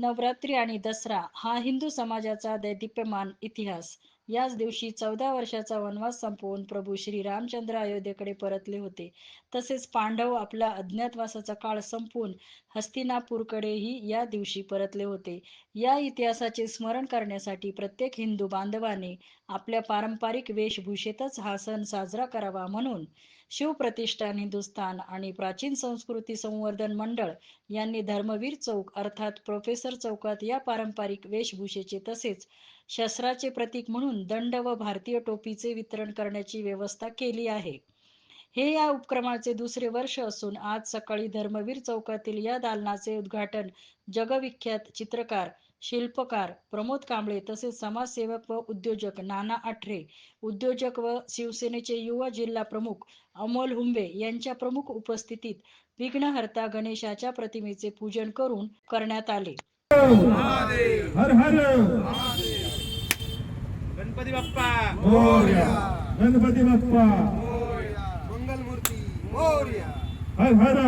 नवरात्री आणि दसरा हा हिंदू समाजाचा दैदिप्यमान इतिहास. याच दिवशी चौदा वर्षाचा वनवास संपवून प्रभू श्री रामचंद्र अयोध्येकडे परतले होते. तसेच पांडव आपला अज्ञातवासाचा काळ संपवून हस्तिनापूरकडेही या दिवशी परतले होते. या इतिहासाचे स्मरण करण्यासाठी प्रत्येक हिंदू बांधवाने आपल्या पारंपरिक वेशभूषेतच हा सण साजरा करावा म्हणून शिवप्रतिष्ठान हिंदुस्थान आणि प्राचीन संस्कृती संवर्धन मंडळ यांनी धर्मवीर चौक अर्थात प्रोफेसर चौकात या पारंपरिक वेशभूषेचे तसेच शस्त्राचे प्रतीक म्हणून दंड व भारतीय टोपीचे वितरण करण्याची व्यवस्था केली आहे. हे या उपक्रमाचे दुसरे वर्ष असून आज सकाळी धर्मवीर चौकातील या दालनाचे उद्घाटन जगविख्यात चित्रकार शिल्पकार प्रमोद कांबळे तसेच समाजसेवक व उद्योजक नाना आठरे उद्योजक व शिवसेनेचे युवा जिल्हा प्रमुख अमोल हुंबे यांच्या प्रमुख उपस्थितीत विघ्नहर्ता गणेशाच्या प्रतिमेचे पूजन करून करण्यात आले. हर हर! गणपती बाप्पा! मोरया! गणपती बाप्पा! मंगलमूर्ती! मोर्या! हर हर!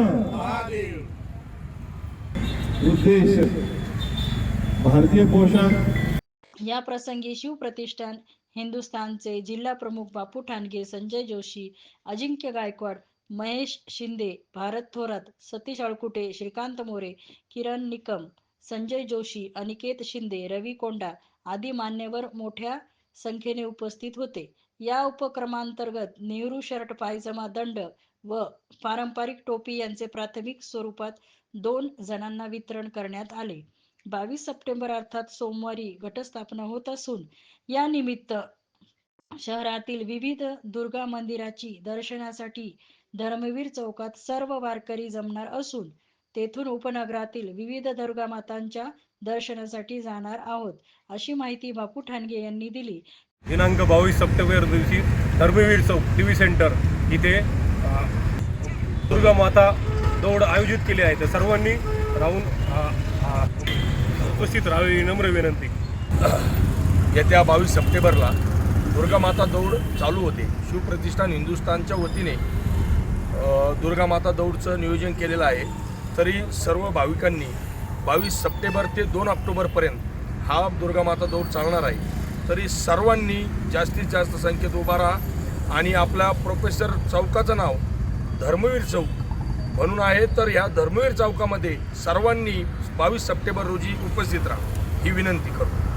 उद्देश भारतीय पोशाख. या प्रसंगी शिवप्रतिष्ठान हिंदुस्थानचे जिल्हा प्रमुख बापू ठाणगे संजय जोशी अजिंक्य गायकवाड महेश शिंदे भारत थोरात सतीश अळकुटे श्रीकांत मोरे किरण निकम संजय जोशी अनिकेत शिंदे रवी कोंडा आदी मान्यवर मोठ्या संख्येने उपस्थित होते. या उपक्रमांतर्गत नेहरू शर्ट पायजमा दंड व पारंपरिक टोपी यांचे प्राथमिक स्वरूपात दोन जणांना वितरण करण्यात आले. बावीस सप्टेंबर अर्थात सोमवारी घटस्थापना होत असून या निमित्त शहरातील विविध दुर्गा मंदिराची दर्शनासाठी धर्मवीर चौकात सर्व वारकरी जमणार असून तेथून उपनगरातील विविध दुर्गा मातांच्या दर्शनासाठी जाणार आहोत अशी माहिती बापू ठाणगे यांनी दिली. दिनांक बावीस सप्टेंबर दिवशी Dharmaveer Chowk T V centre इथे दुर्गा माता दौड आयोजित केली आहे. तर सर्वांनी राहून उपस्थित राहावी नम्र विनंती. येत्या बावीस सप्टेंबरला दुर्गा माता दौड चालू होते. शिवप्रतिष्ठान हिंदुस्थानच्या वतीने दुर्गामाता दुर्गा माता दौडचं नियोजन केलेलं आहे. तरी सर्व भाविकांनी बावीस सप्टेंबर ते दोन ऑक्टोबरपर्यंत हा दुर्गा माता दौड चालणार आहे. तरी सर्वांनी जास्तीत जास्त संख्येत उभा राहा आणि आपल्या प्रोफेसर चौकाचं नाव धर्मवीर चौक म्हणून आहे तर ह्या धर्मवीर चौकामध्ये सर्वांनी बावीस सप्टेंबर रोजी उपस्थित राहा. ही विनंती करतो.